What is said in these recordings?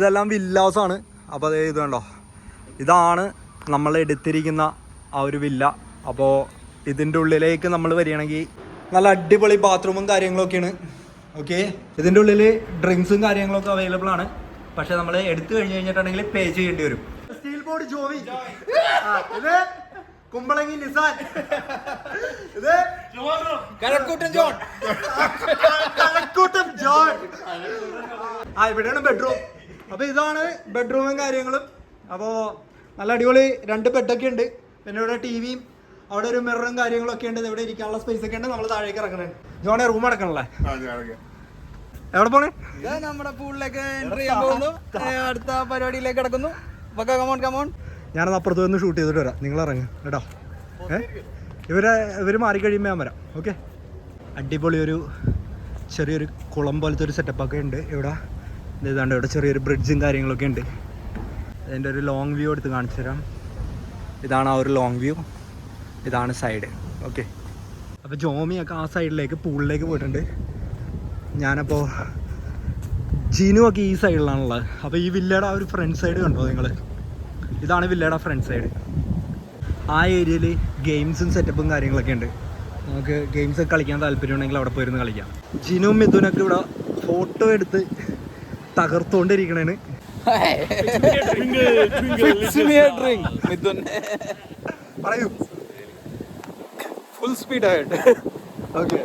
ഇതെല്ലാം വില്ലാസാണ്. ആണ് അപ്പോൾ അതേ ഇത് കണ്ടോ? ഇതാണ് നമ്മൾ എടുത്തിരിക്കുന്ന ആ ഒരു വില്ല. അപ്പോൾ ഇതിന്റെ ഉള്ളിലേക്ക് നമ്മൾ വരികയാണെങ്കിൽ നല്ല അടിപൊളി ബാത്റൂമും കാര്യങ്ങളൊക്കെയാണ്. ഓക്കെ? ഇതിന്റെ ഉള്ളിൽ ഡ്രിങ്ക്സും കാര്യങ്ങളൊക്കെ അവൈലബിൾ ആണ്. പക്ഷെ നമ്മൾ എടുത്തു കഴിഞ്ഞ് കഴിഞ്ഞിട്ടുണ്ടെങ്കിൽ പേ ചെയ്യേണ്ടി വരും. സ്റ്റീൽ ബോർഡ് ജോവി. ഇത് കുമ്പളങ്ങി നിസാൻ. ഇത് കഴക്കൂട്ടം ജോൺ. കഴക്കൂട്ടം ജോൺ. ആ ഇവിടെയാണ് ബെഡ്റൂം അപ്പൊ ഇതാണ് ബെഡ്റൂമും കാര്യങ്ങളും. അപ്പോ നല്ല അടിപൊളി രണ്ട് ബെഡൊക്കെ ഉണ്ട്. പിന്നെ ഇവിടെ ടി വിയും അവിടെ ഒരു മിററും കാര്യങ്ങളൊക്കെ ഉണ്ട്. ഇവിടെ ഇരിക്കാനുള്ള സ്പേസ് ഒക്കെ ഉണ്ട്. നമ്മൾ താഴേക്ക് ഇറങ്ങണേ ജോണെ റൂം അടക്കണല്ലേ? എവിടെ പോണേ? ഇത് നമ്മുടെ പൂളിലേക്ക് എൻട്രി ചെയ്യാൻ പോകുന്നു. അടുത്ത പരിപാടിയിലേക്ക് കിടക്കുന്നു. കമോൺ കമോൺ ഞാനത് അപ്പുറത്ത് വന്ന് ഷൂട്ട് ചെയ്തിട്ട് വരാം. നിങ്ങൾ ഇറങ്ങ കേട്ടോ? ഏ? ഇവരെ ഇവർ മാറിക്കഴിയുമ്പോൾ ഞാൻ വരാം. ഓക്കെ? അടിപൊളി ഒരു ചെറിയൊരു കുളം പോലത്തെ ഒരു സെറ്റപ്പൊക്കെ ഉണ്ട് ഇവിടെ. ഇതാണ്ട് ഇവിടെ ചെറിയൊരു ബ്രിഡ്ജും കാര്യങ്ങളൊക്കെ ഉണ്ട്. അതിന്റെ ഒരു ലോങ് വ്യൂ എടുത്ത് കാണിച്ചു തരാം. ഇതാണ് ആ ഒരു ലോങ് വ്യൂ ഇതാണ് സൈഡ് ഓക്കെ അപ്പോൾ ജോമിയൊക്കെ ആ സൈഡിലേക്ക് പൂളിലേക്ക് പോയിട്ടുണ്ട്. ഞാനപ്പോൾ ഒക്കെ ഈ സൈഡിലാണുള്ളത് അപ്പോൾ ഈ വില്ലയുടെ ആ ഒരു ഫ്രണ്ട് സൈഡ് കണ്ടോ നിങ്ങൾ ഇതാണ് വില്ലയുടെ ഫ്രണ്ട് സൈഡ് ആ ഏരിയയിൽ ഗെയിംസും സെറ്റപ്പും കാര്യങ്ങളൊക്കെ ഉണ്ട്. നമുക്ക് ഗെയിംസൊക്കെ കളിക്കാൻ താല്പര്യം ഉണ്ടെങ്കിൽ അവിടെ പോയിരുന്ന് കളിക്കാം. ജിനും മിഥുനൊക്കെ ഇവിടെ ഫോട്ടോ എടുത്ത് തകർത്തുകൊണ്ടിരിക്കണേന് മിഥുൻ. പറയൂ. ഫുൾ സ്പീഡ് ആയിട്ട്. ഓക്കെ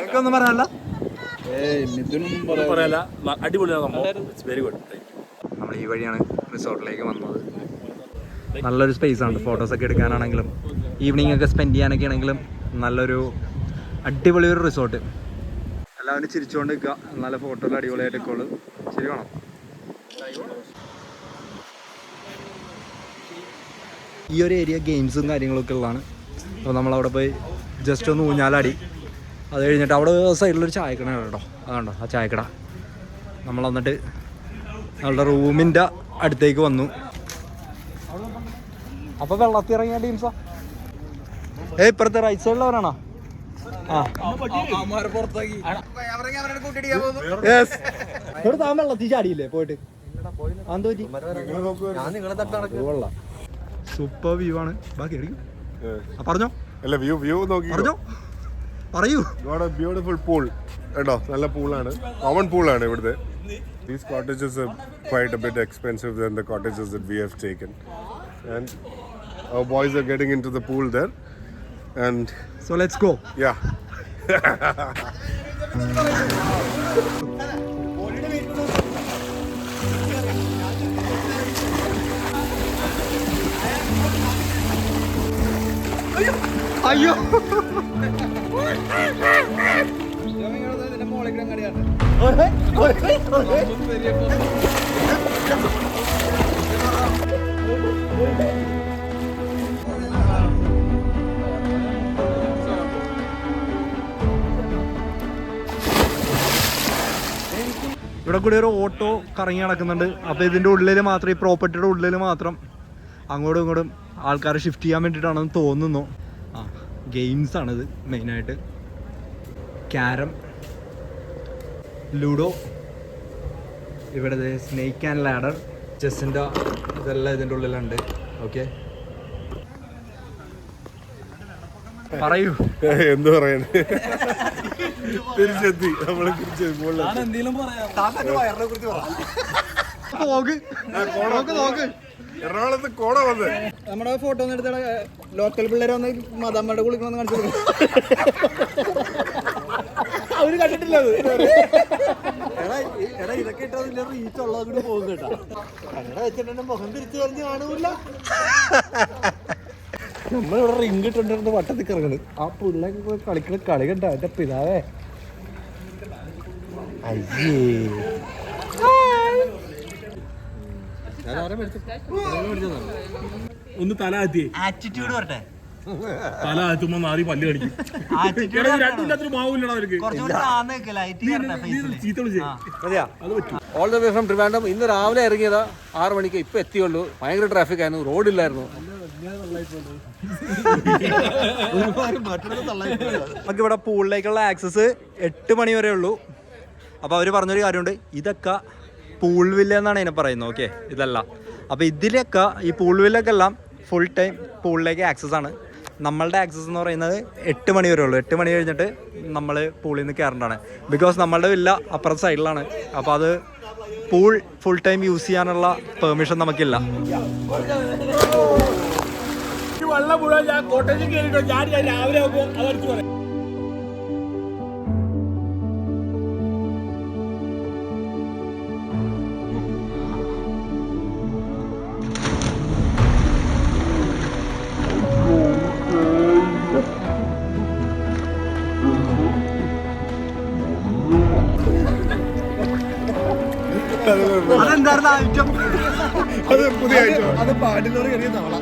എനിക്കൊന്നും പറയാനല്ല? മിഥുനും പറയല്ല അടിപൊളിയാണ് സംഭവം. വെരി ഗുഡ് നമ്മൾ ഈ വഴിയാണ് റിസോർട്ടിലേക്ക് വന്നത്. നല്ലൊരു സ്പേസ് ആണ്. ഫോട്ടോസ് ഒക്കെ എടുക്കാനാണെങ്കിലും ഈവനിങ് ഒക്കെ സ്പെൻഡ് ചെയ്യാനൊക്കെ ആണെങ്കിലും നല്ലൊരു അടിപൊളി ഒരു റിസോർട്ട് എല്ലാവരും ചിരിച്ചുകൊണ്ട് നിൽക്കുക നല്ല ഫോട്ടോയിൽ അടിപൊളിയായിട്ട് നിൽക്കുള്ളൂ ശരി വേണം. ഈ ഒരു ഏരിയ ഗെയിംസും കാര്യങ്ങളൊക്കെ ഉള്ളതാണ്. അപ്പോൾ നമ്മളവിടെ പോയി ജസ്റ്റ് ഒന്ന് ഊഞ്ഞാലാടി. അത് കഴിഞ്ഞിട്ട് അവിടെ സൈഡിലൊരു ചായക്കട കേട്ടോ. അതുണ്ടോ ആ ചായക്കട. നമ്മൾ വന്നിട്ട് നമ്മളുടെ റൂമിന്റെ അടുത്തേക്ക് വന്നു. അപ്പോൾ വെള്ളത്തിൽ ഇറങ്ങിയ ടീംസാ ഏ ഇപ്പുറത്തെ റൈറ്റ് സൈഡിലവരാണോ ഇവിടെ താൻ വെള്ളത്തിൽ ചാടിയില്ലേ? പോയിട്ട്. സൂപ്പർ വ്യൂ ആണ്. ബാക്കി പറഞ്ഞോ. അല്ല വ്യൂ വ്യൂ നോക്കി. പറഞ്ഞോ. പറയൂ. ഗോഡ് ബ്യൂട്ടിഫുൾ പൂൾ കേട്ടോ നല്ല പൂളാണ് കോമൺ പൂളാണ് ഇവിടുത്തെ. These cottages quite a bit expensive than the cottages that we have taken and boys are getting into the pool there and so let's go yeah അയ്യോ. ഇതിന്റെ കൂടി ഒരു ഓട്ടോ കറങ്ങി നടക്കുന്നുണ്ട്. അപ്പോൾ ഇതിന്റെ ഉള്ളിൽ മാത്രം ഈ പ്രോപ്പർട്ടിയുടെ ഉള്ളിൽ മാത്രം അങ്ങോട്ടും ഇങ്ങോട്ടും ആൾക്കാരെ ഷിഫ്റ്റ് ചെയ്യാൻ വേണ്ടിട്ടാണെന്ന് തോന്നുന്നു. ആ ഗെയിംസ് ആണിത് മെയിനായിട്ട് ക്യാരം ലൂഡോ ഇവിടെ സ്നേക്ക് ആൻഡ് ലാഡർ ചെസ്സിന്റെ ഇതെല്ലാം ഇതിന്റെ ഉള്ളിലുണ്ട്. ഓക്കെ പറയൂ. എന്ത് പറയാൻ തിരിച്ചെത്തി. നമ്മൾ തിരിച്ചെത്തി മുകളിലെത്തി. എന്തെങ്കിലും പറയാം നോക്ക്. നോക്ക് നോക്ക്. എറണാകുളത്ത് കോട വന്ന്. നമ്മുടെ ഫോട്ടോ ഒന്ന് എടുത്ത ലോക്കൽ പിള്ളേരെ വന്ന് മദാമ്മയുടെ കുളിക്കണമെന്ന് കാണിച്ചു അവർ കണ്ടിട്ടില്ല അത്. എടാ എടാ ഇതൊക്കെ ഇട്ടാ വലിയ റീച്ച് ഉള്ളതുകൊണ്ട് പോകും കേട്ടാ. കന്നഡ വെച്ചിട്ടുണ്ടെങ്കിൽ മുഖം തിരിച്ചു പറഞ്ഞ് കാണൂല. നമ്മളിവിടെ റിങ് ഇട്ടിട്ടുണ്ട് വട്ടത്തിൽ കിറങ്ങണ്. ആ പിള്ളേക്ക് പോയി കളിക്കണ കളി കണ്ട എന്റെ പിതാവേ. അയ്യേ. ഒന്ന് തല ആറ്റിയേ ആറ്റിറ്റ്യൂഡ് വരട്ടെ. തല ആറ്റുമ്പോ നാറി പല്ല് കടിക്കും. മാവില്ലടാ അവർക്ക് ചീത്ത വിളിച്ചേ. അത് പറ്റും. All the way from Trivandrum ഇന്ന് രാവിലെ ഇറങ്ങിയതാ ആറ് മണിക്ക് ഇപ്പൊ എത്തിയുള്ളൂ. ഭയങ്കര ട്രാഫിക് ആയിരുന്നു റോഡില്ലായിരുന്നു നമുക്ക് ഇവിടെ പൂളിലേക്കുള്ള ആക്സസ് എട്ട് മണി വരെ ഉള്ളൂ. അപ്പോൾ അവർ പറഞ്ഞൊരു കാര്യമുണ്ട്. ഇതൊക്കെ പൂൾ വില്ല എന്നാണ് ഇതിനെ പറയുന്നത്. ഓക്കെ ഇതല്ല. അപ്പോൾ ഇതിലൊക്കെ ഈ പൂൾ വില്ലൊക്കെ എല്ലാം ഫുൾ ടൈം പൂളിലേക്ക് ആക്സസ് ആണ്. നമ്മളുടെ ആക്സസ് എന്ന് പറയുന്നത് എട്ട് മണി വരെ ഉള്ളൂ. എട്ട് മണി കഴിഞ്ഞിട്ട് നമ്മൾ പൂളിൽ നിന്ന് കയറേണ്ടതാണ്. ബിക്കോസ് നമ്മളുടെ വില്ല അപ്പുറത്തെ സൈഡിലാണ് അപ്പോൾ അത് പൂൾ ഫുൾ ടൈം യൂസ് ചെയ്യാനുള്ള പെർമിഷൻ നമുക്കില്ല. വെള്ളം മുഴുവൻ ഞാൻ കോട്ടേജിൽ കയറിയിട്ടോ? ഞാൻ ഞാൻ രാവിലെ ആകുമ്പോൾ അതടിച്ചു പറയാം. അതെന്തായിരുന്നു ഐറ്റം? അത് പുതിയ ഐറ്റം. അത് പാടിലോറ് കയറിയ തവള.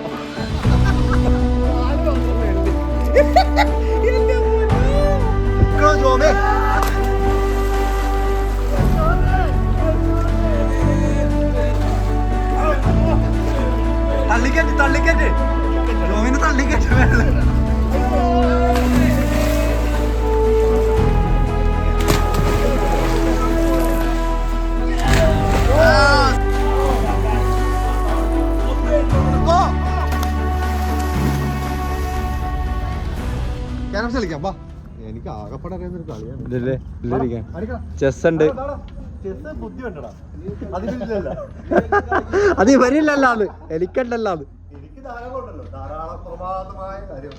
കളിക്കാം വാ. എനിക്ക് ആകപ്പാടെ അറിയാവുന്ന ഒരു കളിയാണ്. ചെസ് ഉണ്ട്. അത് ഇവരില്ലല്ലോ അത് എനിക്കല്ലല്ലോ അത് എനിക്ക് ധാരാളം പ്രമാദമായ കാര്യം.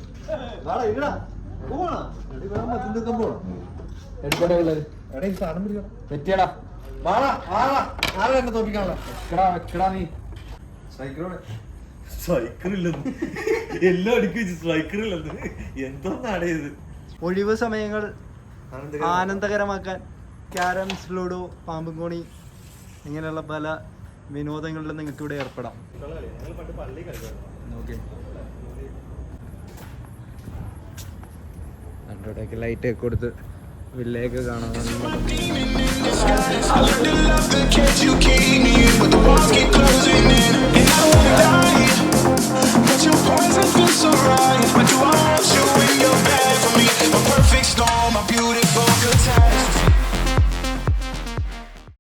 തെറ്റിയടാ തോപ്പിക്കാനുള്ള നീ. സൈക്കിളോടെ. സ്ട്രൈക്കറില്ലെന്ന്. എല്ലാം അടുക്കി വെച്ച് സ്ട്രൈക്കറില്ലെന്ന്. എന്തോന്നാണ് ഇത്. ഒഴിവ് സമയങ്ങൾ ആനന്ദകരമാക്കാൻ. ക്യാരംസ് ലൂഡോ പാമ്പും കോണി ഇങ്ങനെയുള്ള പല വിനോദങ്ങളിലും നിങ്ങൾക്ക് ഇവിടെ ഏർപ്പെടാം ഓക്കെ രണ്ടോട്ടേക്ക് ലൈറ്റ് ഒക്കെ കൊടുത്ത് വില്ലയൊക്കെ കാണാൻ